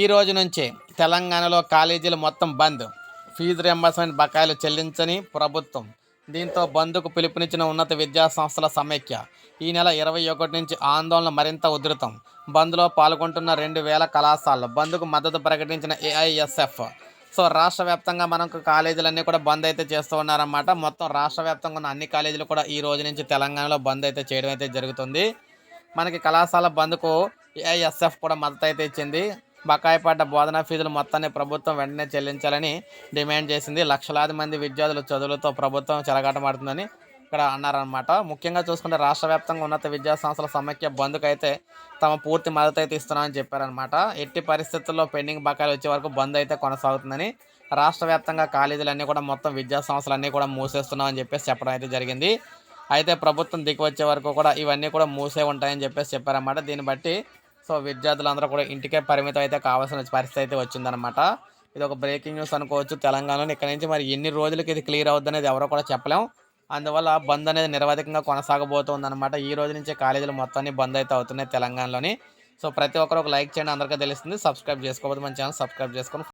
ఈ రోజు నుంచే తెలంగాణలో కాలేజీలు మొత్తం బంద్. ఫీజు రియంబర్స్మెంట్ బకాయిలు చెల్లించని ప్రభుత్వం. దీంతో బంద్కు పిలుపునిచ్చిన ఉన్నత విద్యా సంస్థల సమైక్య. ఈ నెల ఇరవై ఒకటి నుంచి ఆందోళన మరింత ఉధృతం. బంద్లో పాల్గొంటున్న రెండు వేల కళాశాలలు బంద్కు మద్దతు ప్రకటించిన ఏఐఎస్ఎఫ్. సో రాష్ట్ర వ్యాప్తంగా మనకు కాలేజీలన్నీ కూడా బంద్ అయితే చేస్తూ ఉన్నారన్నమాట. మొత్తం రాష్ట్ర వ్యాప్తంగా ఉన్న అన్ని కాలేజీలు కూడా ఈ రోజు నుంచి తెలంగాణలో బంద్ అయితే చేయడం అయితే జరుగుతుంది. మనకి కళాశాల బంద్కు ఏఐఎస్ఎఫ్ కూడా మద్దతు అయితే ఇచ్చింది. బకాయి పడ్డ బోధనా ఫీజులు మొత్తాన్ని ప్రభుత్వం వెంటనే చెల్లించాలని డిమాండ్ చేసింది. లక్షలాది మంది విద్యార్థుల చదువులతో ప్రభుత్వం చెలగాటమాడుతుందని ఇక్కడ అన్నారనమాట ముఖ్యంగా చూసుకుంటే రాష్ట్ర వ్యాప్తంగా ఉన్నత విద్యా సంస్థల సమైక్య బంద్కు అయితే తమ పూర్తి మద్దతు అయితే ఇస్తున్నామని చెప్పారనమాట ఎట్టి పరిస్థితుల్లో పెండింగ్ బకాయిలు వచ్చే వరకు బంద్ అయితే కొనసాగుతుందని రాష్ట్ర వ్యాప్తంగా కాలేజీలన్నీ కూడా మొత్తం విద్యాసంస్థలన్నీ కూడా మూసేస్తున్నామని చెప్పేసి చెప్పడం అయితే జరిగింది. అయితే ప్రభుత్వం దిగి వచ్చే వరకు కూడా ఇవన్నీ కూడా మూసే ఉంటాయని చెప్పేసి చెప్పారన్నమాట. దీన్ని బట్టి సో విద్యార్థులందరూ కూడా ఇంటికే పరిమితం అయితే కావాల్సిన పరిస్థితి అయితే వచ్చిందనమాట ఇది ఒక బ్రేకింగ్ న్యూస్ అనుకోవచ్చు తెలంగాణలో. ఇక్కడ నుంచి మరి ఎన్ని రోజులకి ఇది క్లియర్ అవుద్ది అనేది ఎవరో కూడా చెప్పలేం. అందువల్ల బంద్ అనేది నిరవధికంగా కొనసాగబోతోందనమాట ఈ రోజు నుంచే కాలేజీలు మొత్తాన్ని బంద్ అయితే అవుతున్నాయి తెలంగాణలోని. సో ప్రతి ఒక్కరు ఒక లైక్ చేయండి. అందరికీ తెలుస్తుంది. సబ్స్క్రైబ్ చేసుకోవద్దు మన ఛానల్ సబ్స్క్రైబ్ చేసుకొని